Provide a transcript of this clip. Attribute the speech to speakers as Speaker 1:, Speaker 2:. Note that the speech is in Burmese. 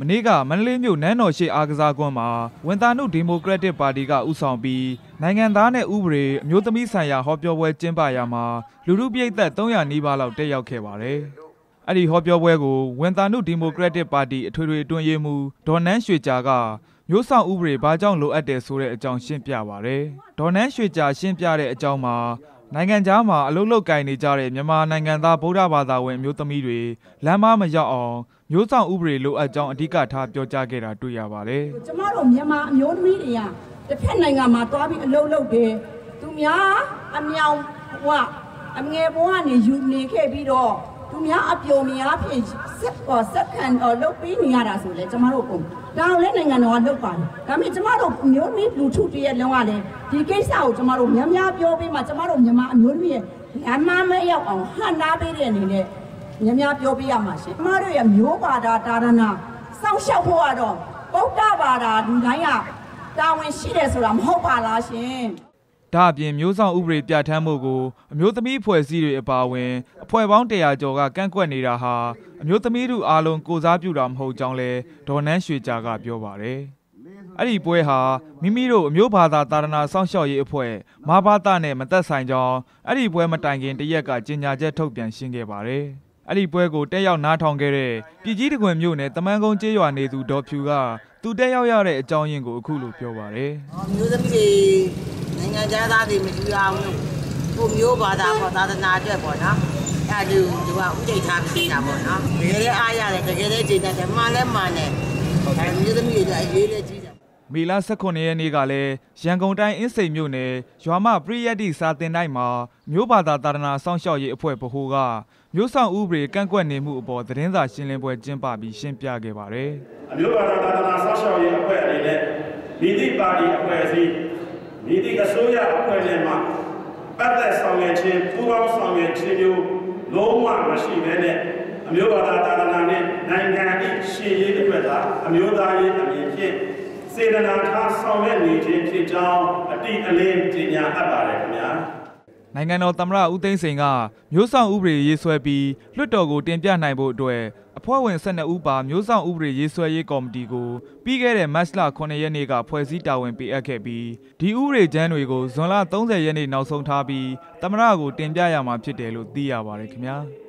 Speaker 1: မနေ့ကမန္တလေးမြို့နန်းတော်ရှိအားကစားကွင်းမှာဝန်တာနုဒီမိုကရက်တစ်ပါတီကဥဆောင်ပြီးနိုင်ငံသားနဲ့ဥပဒေအမျိုးသမီးဆိုင်ရာဟောပြောပွဲကျင်းပရာမှာလူလူပြိတ်သက်300နီးပါးလောက်တက်ရောက်ခဲ့ပါတယ်။အဲ့ဒီဟောပြောပွဲကိုဝန်တာနုဒီမိုကရက်တစ်ပါတီအထွေထွေအတွင်းရေးမှူးဒေါ်နန်းရွှေကြာကမျိုးဆောင်ဥပဒေဘာကြောင့်လိုအပ်တယ်ဆိုတဲ့အကြောင်းရှင်းပြပါတယ်။ဒေါ်နန်းရွှေကြာရှင်းပြတဲ့အကြောင်းမှာ နိုင်ငံခြားမှာအလုပ်လုပ်ကိုင်နေကြတဲ့မြန်မာနိုင်ငံသားဗုဒ္ဓဘာသာဝင်အမျိုးသမီးတွေလမ်းမမရောက်အောင်မျိုးဆောင်ဥပဒေလိုအပ်ကြောင်းအဓိကထားပြောကြားခဲ့တာတွေ့ရပါတယ်။
Speaker 2: ကျမတို့မြန်မာအမျိုးသမီးတွေကတစ်ဖက်နိုင်ငံမှာသွားပြီးအလုပ်လုပ်တယ်သူများအမြောင်ဟိုကအငယ်ဘဝကနေယူနေခဲ့ပြီးတော့ သူများအပျော်များဖြင့်စစ်ပေါ်စက္ကန့်တော့လုပ်ပြီးနေရတာဆိုလေကျမတို့ပုံဒါကိုလည်းနိုင်ငံတော်ကလုပ်ပါတယ်ဒါပေမဲ့ကျမတို့အမျိုးသမီးလူထုတည်းလုံးကလည်းဒီကိစ္စကိုကျမတို့များများပြောပြီးမှကျမတို့မြန်မာအမျိုးသမီးရဲ့လမ်းမမရောက်အောင်ဟန်နာပေးတဲ့အနေနဲ့များများပြောပြရမှာရှင်ကျမတို့ရဲ့မျိုးပါတာတာရဏစောင့်ရှောက်ဖို့ကတော့ဗုဒ္ဓဘာသာလူတိုင်းကတာဝန်ရှိတယ်ဆိုတာမဟုတ်ပါလားရှင်
Speaker 1: ဒါအပြင်မျိုးဆောင်ဥပဒေပြဋ္ဌာန်းမှုကိုအမျိုးသမီးအဖွဲ့အစည်းတွေအပါအဝင်အဖွဲ့ပေါင်း100ကျော်ကကန့်ကွက်နေတာဟာအမျိုးသမီးတို့အားလုံးကိုစားပြုတာမဟုတ်ကြောင်းလဲဒေါ်နန်းရွှေကြာကပြောပါတယ်။အဲ့ဒီပွဲဟာမိမိတို့အမျိုးဘာသာတာရဏစောင့်ရှောက်ရေးအဖွဲ့မဘာသာနဲ့မသက်ဆိုင်ကြောင်းအဲ့ဒီပွဲမတိုင်ခင်တရက်ကကြေညာချက်ထုတ်ပြန်ရှင်းခဲ့ပါတယ်။အဲ့ဒီပွဲကိုတက်ရောက်နားထောင်ခဲ့တဲ့ပြည်ကြီးတကွင်မြို့နယ်တမန်ကုန်းကျေးရွာနေသူဒေါ်ဖြူကသူတက်ရောက်ရတဲ့အကြောင်းရင်းကိုအခုလိုပြောပါတယ်။
Speaker 3: အမျိုးသမီးတွေ နိုင်ငံသားတွေမယူအောင်လို့ကိုမျိုးဘာသာပေါ်သာသနာအတွက်ပေါ့နော်အဲ့ဒါသူကဥဒိတ်ထားပြီးတာပေါ့နော်တကယ်လည်းအားရတယ်တကယ်လည်းချိန်တတ်တယ်မှန်လည်းမှန်တယ်အဲ့အမျိုးသမီးတွေအရေးလည်းကြီးတယ်
Speaker 1: မေလ18ရက်နေ့ကလည်းရန်ကုန်တိုင်းအင်းစိန်မြို့နယ်ရွာမပရိယတ်တိစာတင်တိုင်းမှာမြို့ဘာသာတာရဏစောင့်ရှောက်ရေးအဖွဲ့ဗဟိုကမြို့ဆောင်ဥပဒေကန့်ကွက်နေမှုအပေါ်သတင်းစာရှင်းလင်းပွဲကျင်းပပြီးရှင်းပြခဲ့ပါတယ်။
Speaker 4: အမျိုးဘာသာသာသနာဆောက်ရှောက်ရေးအဖွဲ့အနေနဲ့မိသည့်ပါတီအဖွဲ့အစည်း မိသည့်အစိုးရအဖွဲ့နဲ့မှပတ်သက်ဆောင်ရွက်ခြင်းပူးပေါင်းဆောင်ရွက်ခြင်းမျိုးလုံးဝမရှိဘဲနဲ့အမျိုးဘာသာသာသနာနဲ့နိုင်ငံ၏ရှေ့ရေးအတွက်သာအမျိုးသားရေးအမြင်ဖြင့်စေတနာထားဆောင်ရွက်နေခြင်းဖြစ်ကြောင်းအတိအလင်းကြေညာအပ်ပါတယ်ခင်ဗျာ
Speaker 1: နိုင်ငံတော်သမ္မတဦးသိန်းစိန်ကမျိုးဆောင်ဥပဒေရေးဆွဲပြီးလွှတ်တော်ကိုတင်ပြနိုင်ဖို့အတွက်အဖွဲ့ဝင်12ဦးပါမျိုးဆောင်ဥပဒေရေးဆွဲရေးကော်မတီကိုပြီးခဲ့တဲ့မတ်လ9ရက်နေ့ကဖွဲ့စည်းတာဝန်ပေးအပ်ခဲ့ပြီးဒီဥပဒေကျမ်းတွေကိုဇွန်လ30ရက်နေ့နောက်ဆုံးထားပြီးသမ္မတကိုတင်ပြရမှာဖြစ်တယ်လို့သိရပါတယ်ခင်ဗျာ။